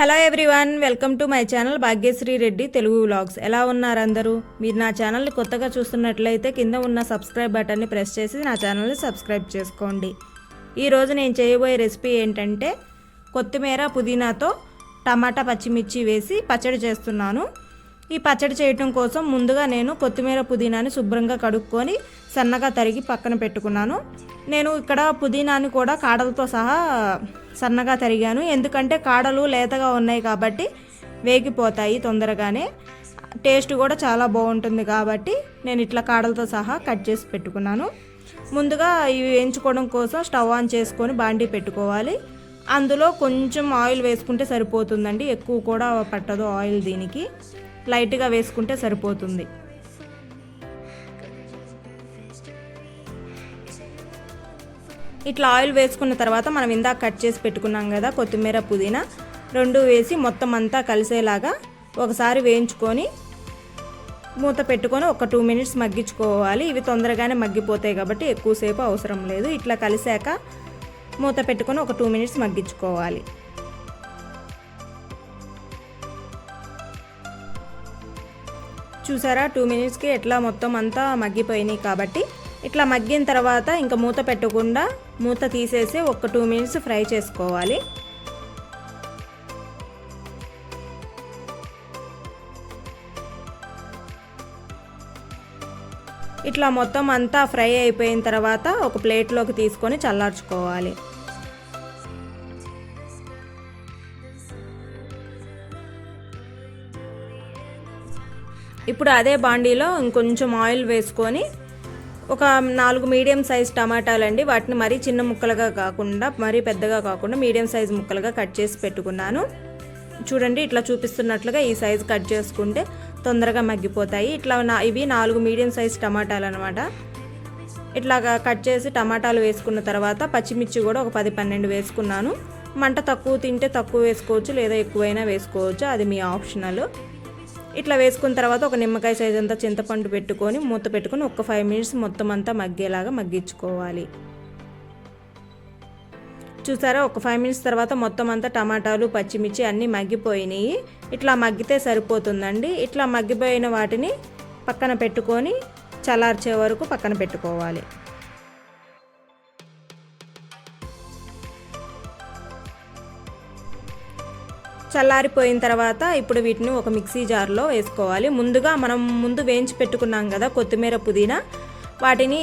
Hello everyone welcome to my channel Bhagyashree Reddy Telugu vlogs. ఎలా ఉన్నారు అందరూ? మీరు నా ఛానల్ని కొత్తగా చూస్తున్నట్లయితే కింద ఉన్న సబ్స్క్రైబ్ బటన్ని ప్రెస్ చేసి నా ఛానల్ని సబ్స్క్రైబ్ చేసుకోండి. ఈరోజు నేను చేయబోయే రెసిపీ ఏంటంటే కొత్తిమీర పుదీనాతో టమాటా పచ్చిమిర్చి వేసి పచ్చడి చేస్తున్నాను. ఈ పచ్చడి చేయటం కోసం ముందుగా నేను కొత్తిమీర పుదీనాని శుభ్రంగా కడుక్కొని సన్నగా తరిగి పక్కన పెట్టుకున్నాను. నేను ఇక్కడ పుదీనాని కూడా కాడలతో సహా సన్నగా తరిగాను. ఎందుకంటే కాడలు లేతగా ఉన్నాయి కాబట్టి వేగిపోతాయి తొందరగానే. టేస్ట్ కూడా చాలా బాగుంటుంది కాబట్టి నేను ఇట్లా కాడలతో సహా కట్ చేసి పెట్టుకున్నాను. ముందుగా ఇవి వేయించుకోవడం కోసం స్టవ్ ఆన్ చేసుకొని బాండీ పెట్టుకోవాలి. అందులో కొంచెం ఆయిల్ వేసుకుంటే సరిపోతుందండి. ఎక్కువ కూడా పట్టదు ఆయిల్ దీనికి. లైట్గా వేసుకుంటే సరిపోతుంది. ఇట్లా ఆయిల్ వేసుకున్న తర్వాత మనం ఇందాక కట్ చేసి పెట్టుకున్నాం కదా కొత్తిమీర పుదీనా రెండు వేసి మొత్తం అంతా కలిసేలాగా ఒకసారి వేయించుకొని మూత పెట్టుకొని ఒక టూ మినిట్స్ మగ్గించుకోవాలి. ఇవి తొందరగానే మగ్గిపోతాయి కాబట్టి ఎక్కువసేపు అవసరం లేదు. ఇట్లా కలిసాక మూత పెట్టుకొని ఒక టూ మినిట్స్ మగ్గించుకోవాలి. చూసారా? టూ మినిట్స్కి ఎట్లా మొత్తం అంతా మగ్గిపోయినాయి కాబట్టి ఇట్లా మగ్గిన తర్వాత ఇంకా మూత పెట్టకుండా మూత తీసేసి ఒక టూ మినిట్స్ ఫ్రై చేసుకోవాలి. ఇట్లా మొత్తం అంతా ఫ్రై అయిపోయిన తర్వాత ఒక ప్లేట్లోకి తీసుకొని చల్లార్చుకోవాలి. ఇప్పుడు అదే బాండీలో ఇంకొంచెం ఆయిల్ వేసుకొని ఒక నాలుగు మీడియం సైజ్ టమాటాలండి. వాటిని మరీ చిన్న ముక్కలుగా కాకుండా మరీ పెద్దగా కాకుండా మీడియం సైజ్ ముక్కలుగా కట్ చేసి పెట్టుకున్నాను. చూడండి ఇట్లా చూపిస్తున్నట్లుగా ఈ సైజు కట్ చేసుకుంటే తొందరగా మగ్గిపోతాయి. ఇట్లా నా ఇవి నాలుగు మీడియం సైజ్ టమాటాలు అనమాట ఇట్లాగా కట్ చేసి టమాటాలు వేసుకున్న తర్వాత పచ్చిమిర్చి కూడా ఒక పది పన్నెండు వేసుకున్నాను. మంట తక్కువ తింటే తక్కువ వేసుకోవచ్చు లేదా ఎక్కువైనా వేసుకోవచ్చు. అది మీ ఆప్షనల్. ఇట్లా వేసుకున్న తర్వాత ఒక నిమ్మకాయ సైజ్ అంతా చింతపండు పెట్టుకొని మూత పెట్టుకొని ఒక ఫైవ్ మినిట్స్ మొత్తం అంతా మగ్గేలాగా మగ్గించుకోవాలి. చూసారా? ఒక ఫైవ్ మినిట్స్ తర్వాత మొత్తం అంతా టమాటాలు పచ్చిమిర్చి అన్నీ మగ్గిపోయినాయి. ఇట్లా మగ్గితే సరిపోతుందండి. ఇట్లా మగ్గిపోయిన వాటిని పక్కన పెట్టుకొని చల్లార్చే వరకు పక్కన పెట్టుకోవాలి. చల్లారిపోయిన తర్వాత ఇప్పుడు వీటిని ఒక మిక్సీ జార్లో వేసుకోవాలి. ముందుగా మనం ముందు వేయించి పెట్టుకున్నాం కదా కొత్తిమీర పుదీనా. వాటిని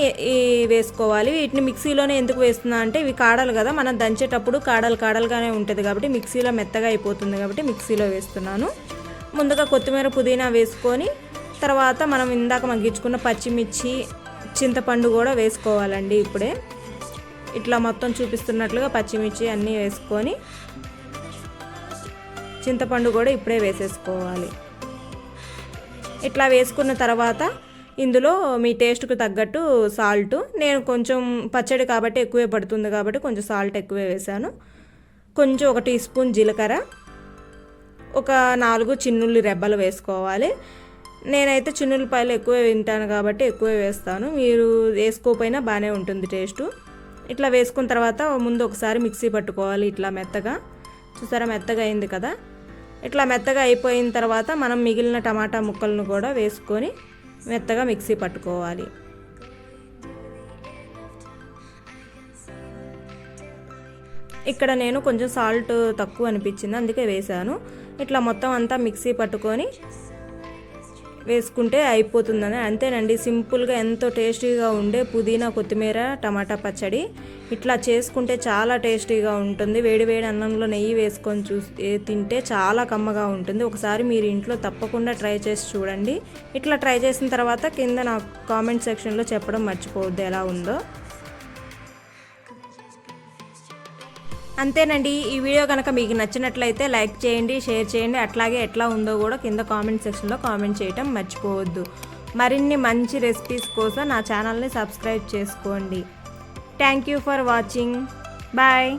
వేసుకోవాలి. వీటిని మిక్సీలోనే ఎందుకు వేస్తున్నా అంటే ఇవి కాడలు కదా మనం దంచేటప్పుడు కాడలు కాడలుగానే ఉంటుంది కాబట్టి మిక్సీలో మెత్తగా అయిపోతుంది కాబట్టి మిక్సీలో వేస్తున్నాను. ముందుగా కొత్తిమీర పుదీనా వేసుకొని తర్వాత మనం ఇందాక మగ్గించుకున్న పచ్చిమిర్చి చింతపండు కూడా వేసుకోవాలండి ఇప్పుడే. ఇట్లా మొత్తం చూపిస్తున్నట్లుగా పచ్చిమిర్చి అన్నీ వేసుకొని చింతపండు కూడా ఇప్పుడే వేసేసుకోవాలి. ఇట్లా వేసుకున్న తర్వాత ఇందులో మీ టేస్ట్కు తగ్గట్టు సాల్ట్. నేను కొంచెం పచ్చడి కాబట్టి ఎక్కువే పడుతుంది కాబట్టి కొంచెం సాల్ట్ ఎక్కువే వేసాను. కొంచెం ఒక టీ స్పూన్ జీలకర్ర ఒక నాలుగు చిన్నుల్లి రెబ్బలు వేసుకోవాలి. నేనైతే చిన్నుల్లిపాయలు ఎక్కువే వింటాను కాబట్టి ఎక్కువే వేస్తాను. మీరు వేసుకోకపోయినా బాగానే ఉంటుంది టేస్టు. ఇట్లా వేసుకున్న తర్వాత ముందు ఒకసారి మిక్సీ పట్టుకోవాలి ఇట్లా మెత్తగా. చూసారా మెత్తగా అయింది కదా? ఇట్లా మెత్తగా అయిపోయిన తర్వాత మనం మిగిలిన టమాటా ముక్కలను కూడా వేసుకొని మెత్తగా మిక్సీ పట్టుకోవాలి. ఇక్కడ నేను కొంచెం సాల్ట్ తక్కువ అనిపించింది అందుకే వేసాను ఇట్లా మొత్తం అంతా మిక్సీ పట్టుకొని వేసుకుంటే అయిపోతుందని. అంతేనండి సింపుల్గా ఎంతో టేస్టీగా ఉండే పుదీనా కొత్తిమీర టమాటా పచ్చడి. ఇట్లా చేసుకుంటే చాలా టేస్టీగా ఉంటుంది. వేడి వేడి అన్నంలో నెయ్యి వేసుకొని చూ తింటే చాలా కమ్మగా ఉంటుంది. ఒకసారి మీరు ఇంట్లో తప్పకుండా ట్రై చేసి చూడండి. ఇట్లా ట్రై చేసిన తర్వాత కింద నా కామెంట్ సెక్షన్లో చెప్పడం మర్చిపోవద్దు ఎలా ఉందో. అంతేనండి ఈ వీడియో కనుక మీకు నచ్చినట్లయితే లైక్ చేయండి షేర్ చేయండి అట్లాగే ఎట్లా ఉందో కూడా కింద కామెంట్ సెక్షన్లో కామెంట్ చేయటం మర్చిపోవద్దు. మరిన్ని మంచి రెసిపీస్ కోసం నా ఛానల్ని సబ్స్క్రైబ్ చేసుకోండి. Thank you for watching. Bye.